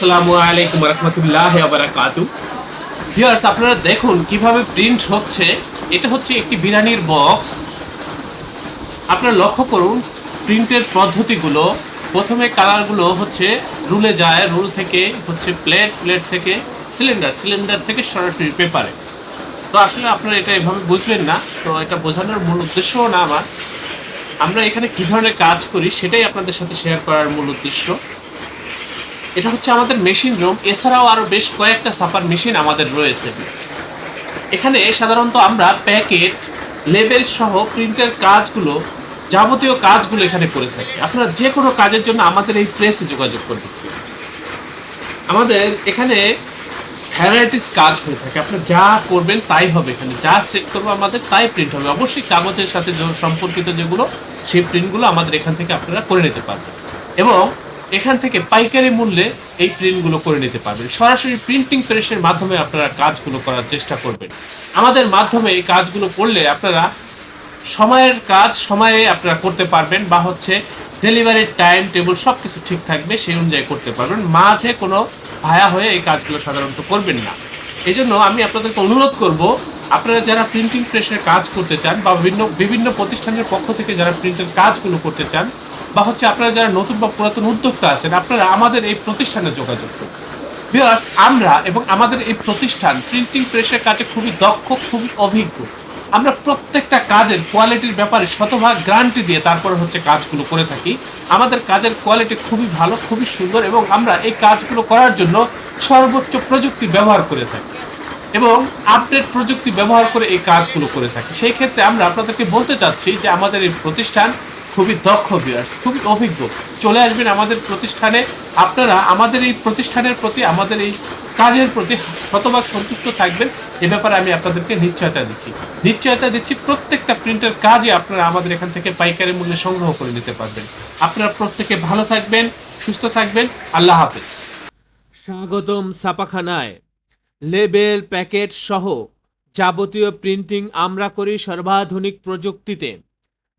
আসসালামু আলাইকুম রহমতুল্লাহ বারাকাতু ভিউয়ার্স আপনারা দেখুন কীভাবে প্রিন্ট হচ্ছে। এটা হচ্ছে একটি বিরিয়ানির বক্স আপনারা লক্ষ্য করুন প্রিন্টের পদ্ধতিগুলো, প্রথমে কালারগুলো হচ্ছে রুলে যায়, রুল থেকে হচ্ছে প্লেট প্লেট থেকে সিলিন্ডার সিলিন্ডার থেকে সরাসরি পেপারে তো আসলে আপনারা এটা এভাবে বুঝবেন না, তো এটা বোঝানোর মূল উদ্দেশ্যও না আমার। আমরা এখানে কী ধরনের কাজ করি সেটাই আপনাদের সাথে শেয়ার করার মূল উদ্দেশ্য। এটা হচ্ছে আমাদের মেশিন রুম এছাড়াও আরও বেশ কয়েকটা সাপার মেশিন আমাদের রয়েছে। এখানে সাধারণত আমরা প্যাকেট লেবেল সহ প্রিন্টের কাজগুলো, যাবতীয় কাজগুলো এখানে করে থাকি। আপনারা যে কোনো কাজের জন্য আমাদের এই প্রেসে যোগাযোগ করবেন আমাদের এখানে ভ্যারাইটিস কাজ হয়ে থাকে। আপনার যা করবেন তাই হবে এখানে। যা সেট করব আমাদের তাই প্রিন্ট হবে। অবশ্যই কাগজের সাথে সম্পর্কিত যেগুলো, সেই প্রিন্টগুলো আমাদের এখান থেকে আপনারা করে নিতে পারবেন। এবং এখান থেকে পাইকারি মূল্যে এই প্রিন্টগুলো করে নিতে পারবেন। সরাসরি প্রিন্টিং প্রেসের মাধ্যমে আপনারা কাজগুলো করার চেষ্টা করবেন। আমাদের মাধ্যমে এই কাজগুলো করলে আপনারা সময়ের কাজ সময়ে আপনারা করতে পারবেন বা হচ্ছে ডেলিভারির টাইম, টেবিল সব কিছু ঠিক থাকবে সেই অনুযায়ী করতে পারবেন। মাঝে কোনো ভায়া হয়ে এই কাজগুলো সাধারণত করবেন না। এই জন্য আমি আপনাদেরকে অনুরোধ করব, আপনারা যারা প্রিন্টিং প্রেসের কাজ করতে চান বা বিভিন্ন বিভিন্ন প্রতিষ্ঠানের পক্ষ থেকে যারা প্রিন্টের কাজগুলো করতে চান বা হচ্ছে আপনারা যারা নতুন বা পুরাতন উদ্যোক্তা আছেন, আপনারা আমাদের এই প্রতিষ্ঠানে যোগাযোগ করুন। ভিউয়ার্স আমরা এবং আমাদের এই প্রতিষ্ঠান প্রিন্টিং প্রেসের কাজে খুবই দক্ষ, খুবই অভিজ্ঞ। আমরা প্রত্যেকটা কাজের কোয়ালিটির ব্যাপারে শতভাগ গ্যারান্টি দিয়ে তারপরে হচ্ছে কাজগুলো করে থাকি। আমাদের কাজের কোয়ালিটি খুবই ভালো, খুবই সুন্দর এবং আমরা এই কাজগুলো করার জন্য সর্বোচ্চ প্রযুক্তি ব্যবহার করে থাকি এবং আপডেট প্রযুক্তি ব্যবহার করে এই কাজগুলো করে থাকি। সেই ক্ষেত্রে আমরা আপনাদেরকে বলতে চাচ্ছি যে আমাদের এই প্রতিষ্ঠান খুবই দক্ষ বিয়ার্স খুবই অভিজ্ঞ। চলে আসবেন আমাদের প্রতিষ্ঠানে। আপনারা আমাদের এই প্রতিষ্ঠানের প্রতি, আমাদের এই কাজের প্রতি শতভাগ সন্তুষ্ট থাকবেন। এ ব্যাপারে আমি আপনাদেরকে নিশ্চয়তা দিচ্ছি। নিশ্চয়তা দিচ্ছি প্রত্যেকটা প্রিন্টের কাজই আপনারা আমাদের এখান থেকে পাইকারি মূল্যে সংগ্রহ করে নিতে পারবেন। আপনারা প্রত্যেকে ভালো থাকবেন, সুস্থ থাকবেন। আল্লাহ হাফেজ। স্বাগতম ছাপাখানায়। লেবেল প্যাকেট সহ যাবতীয় প্রিন্টিং আমরা করি সর্বাধুনিক প্রযুক্তিতে।